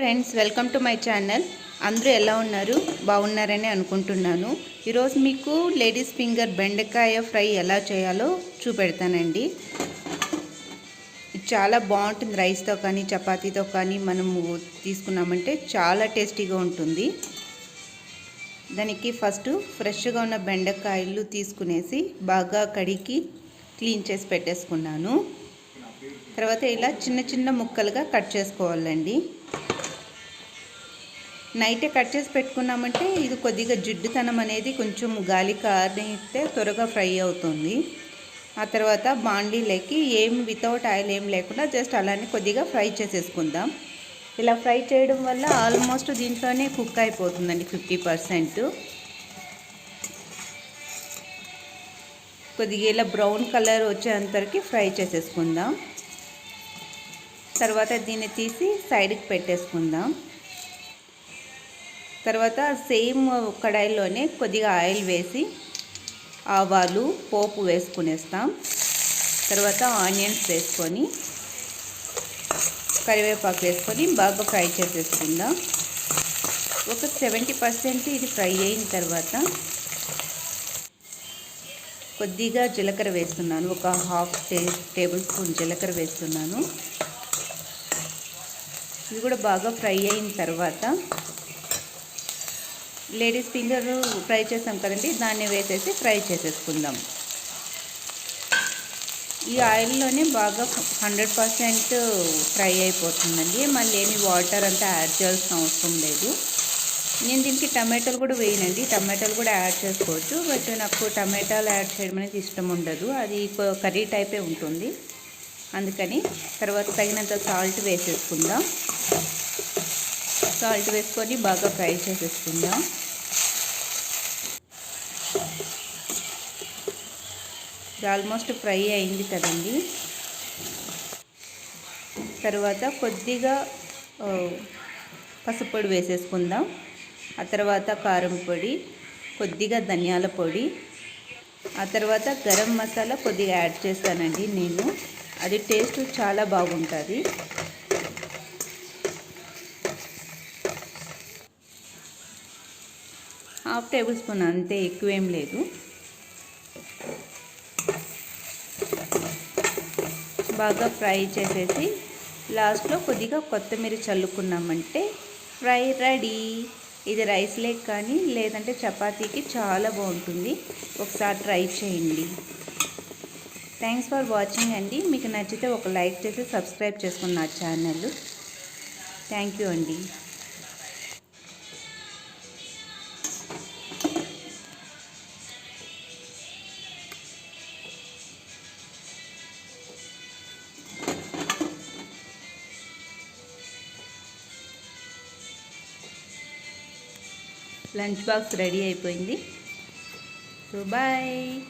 Friends welcome to my channel అందరూ ఎలా ఉన్నారు? బాగున్నారని అనుకుంటున్నాను. ఈరోజు మీకు లేడీస్ ఫింగర్ బెండకాయ ఫ్రై ఎలా చేయాలో చూపెడతానండి. చాలా బాగుంటుంది రైస్తో కానీ చపాతీతో కానీ మనము తీసుకున్నామంటే చాలా టేస్టీగా ఉంటుంది. దానికి ఫస్ట్ ఫ్రెష్గా ఉన్న బెండకాయలు తీసుకునేసి బాగా కడిగి క్లీన్ చేసి పెట్టేసుకున్నాను. తర్వాత ఇలా చిన్న చిన్న ముక్కలుగా కట్ చేసుకోవాలండి. నైటే కట్ చేసి పెట్టుకున్నామంటే ఇది కొద్దిగా జిడ్డుతనం అనేది కొంచెం గాలి కారితే త్వరగా ఫ్రై అవుతుంది. ఆ తర్వాత బాండీలోకి ఏం వితౌట్ ఆయిల్ ఏం లేకుండా జస్ట్ అలానే కొద్దిగా ఫ్రై చేసేసుకుందాం. ఇలా ఫ్రై చేయడం వల్ల ఆల్మోస్ట్ దీంట్లోనే కుక్ అయిపోతుందండి ఫిఫ్టీ పర్సెంట్ కొద్దిగా ఇలా బ్రౌన్ కలర్ వచ్చేంతవరకు ఫ్రై చేసేసుకుందాం. తర్వాత దీన్ని తీసి సైడ్కి పెట్టేసుకుందాం. తర్వాత సేమ్ కడాయిలోనే కొద్దిగా ఆయిల్ వేసి ఆవాలు పోపు వేసుకునేస్తాం. తర్వాత ఆనియన్స్ వేసుకొని కరివేపాకు వేసుకొని బాగా ఫ్రై చేసేసుకుందాం. ఒక సెవెంటీ పర్సెంట్ ఇది ఫ్రై అయిన తర్వాత కొద్దిగా జీలకర్ర వేస్తున్నాను. ఒక హాఫ్ టే టేబుల్ స్పూన్ జీలకర్ర వేస్తున్నాను. ఇది కూడా బాగా ఫ్రై అయిన తర్వాత లేడీస్ ఫింగర్ ఫ్రై చేసాం కదండి దాన్ని వేసేసి ఫ్రై చేసేసుకుందాం. ఈ ఆయిల్లోనే బాగా హండ్రెడ్ పర్సెంట్ ఫ్రై అయిపోతుందండి. మళ్ళీ ఏమి వాటర్ అంతా యాడ్ చేయాల్సిన అవసరం లేదు. నేను దీనికి టమాటాలు కూడా వేయనండి. టమాటాలు కూడా యాడ్ చేసుకోవచ్చు. బట్ నాకు టమాటాలు యాడ్ చేయడం అనేది ఇష్టం ఉండదు. అది కర్రీ టైపే ఉంటుంది. అందుకని తర్వాత తగినంత సాల్ట్ వేసేసుకుందాం. సాల్ట్ వేసుకొని బాగా ఫ్రై చేసేసుకుందాం. ఆల్మోస్ట్ ఫ్రై అయింది కదండి. తర్వాత కొద్దిగా పసుపొడి వేసేసుకుందాం. ఆ తర్వాత కారం పొడి కొద్దిగా ధనియాల పొడి. ఆ తర్వాత గరం మసాలా కొద్దిగా యాడ్ చేస్తానండి నేను. అది టేస్ట్ చాలా బాగుంటుంది. హాఫ్ టేబుల్ స్పూన్ అంతే ఎక్కువేం లేదు. బాగా ఫ్రై చేసేసి లాస్ట్లో కొద్దిగా కొత్తిమీర చల్లుకున్నామంటే ఫ్రై రెడీ. ఇది రైస్ లేక్ కానీ లేదంటే చపాతీకి చాలా బాగుంటుంది. ఒకసారి ట్రై చేయండి. థ్యాంక్స్ ఫర్ వాచింగ్ అండి. మీకు నచ్చితే ఒక లైక్ చేసి సబ్స్క్రైబ్ చేసుకున్న నా ఛానల్. థ్యాంక్ యూ అండి. లంచ్ బాక్స్ రెడీ అయిపోయింది. So bye.